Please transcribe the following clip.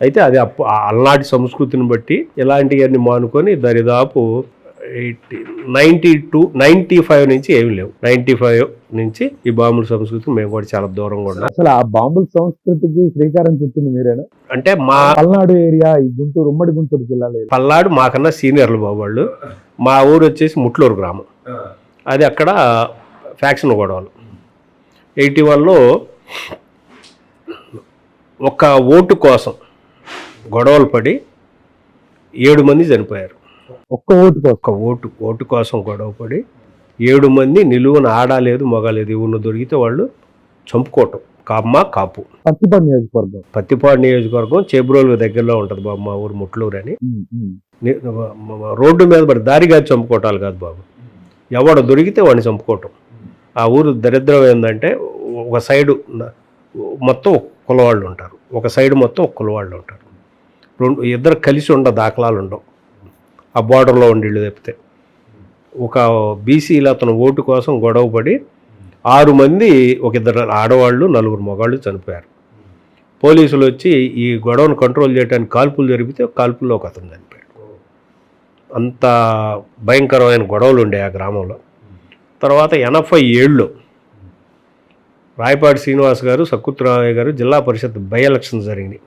అయితే అది అప్పు ఆ అలనాటి సంస్కృతిని బట్టి ఇలాంటివన్నీ మానుకొని దరిదాపు eighty ninety two ninety five నుంచి ఏమి లేవు. నైంటీ ఫైవ్ నుంచి ఈ బాంబుల సంస్కృతి మేము కూడా చాలా దూరంగా ఉన్నాం. అసలు ఆ బాంబుల సంస్కృతికి శ్రీకారం చుట్టింది మీరేనా? అంటే మా పల్నాడు ఏరియా ఈ గుంటూరు ఉమ్మడి గుంటూరు జిల్లాలో. పల్నాడు మాకన్నా సీనియర్లు బాబు వాళ్ళు. మా ఊరు వచ్చేసి ముట్లూరు గ్రామం. అది అక్కడ ఫ్యాక్షన్ గొడవలు. ఎయిటీ వన్లో ఒక ఓటు కోసం గొడవలు పడి ఏడు మంది చనిపోయారు. ఒక్క ఓటు కోసం? ఒక ఓటు ఓటు కోసం గొడవ పడి ఏడు మంది నిలువున ఆడలేదు మొగలేదు ఇవున్న దొరికితే వాళ్ళు చంపుకోవటం. కమ్మ కాపు. పత్తిపాడు నియోజకవర్గం? పత్తిపాడు నియోజకవర్గం చేబ్రోలు దగ్గరలో ఉంటుంది బాబు మా ఊరు ముట్లూరు అని. రోడ్డు మీద పడి దారిగా చంపుకోవటాలు కాదు బాబు. ఎవడు దొరికితే వాడిని చంపుకోవటం. ఆ ఊరు దరిద్రం ఏంటంటే ఒక సైడు మొత్తం కులవాళ్ళు ఉంటారు. ఒక సైడ్ మొత్తం ఒక కులవాళ్ళు ఉంటారు. రెండు ఇద్దరు కలిసి ఉండ దాఖలాలు ఉండవు. ఆ బార్డర్లో ఉండిళ్ళు తప్పితే. ఒక బీసీలో అతను ఓటు కోసం గొడవపడి ఆరు మంది ఒక ఇద్దరు ఆడవాళ్ళు నలుగురు మగాళ్ళు చనిపోయారు. పోలీసులు వచ్చి ఈ గొడవను కంట్రోల్ చేయడానికి కాల్పులు జరిపితే కాల్పుల్లో ఒక అతను చనిపోయాడు. అంత భయంకరమైన గొడవలు ఉండే ఆ గ్రామంలో. తర్వాత ఎనభై ఏళ్ళు రాయపాటి శ్రీనివాస్ గారు సక్కుత్రామయ్య గారు జిల్లా పరిషత్ బై ఎలక్షన్ జరిగినాయి.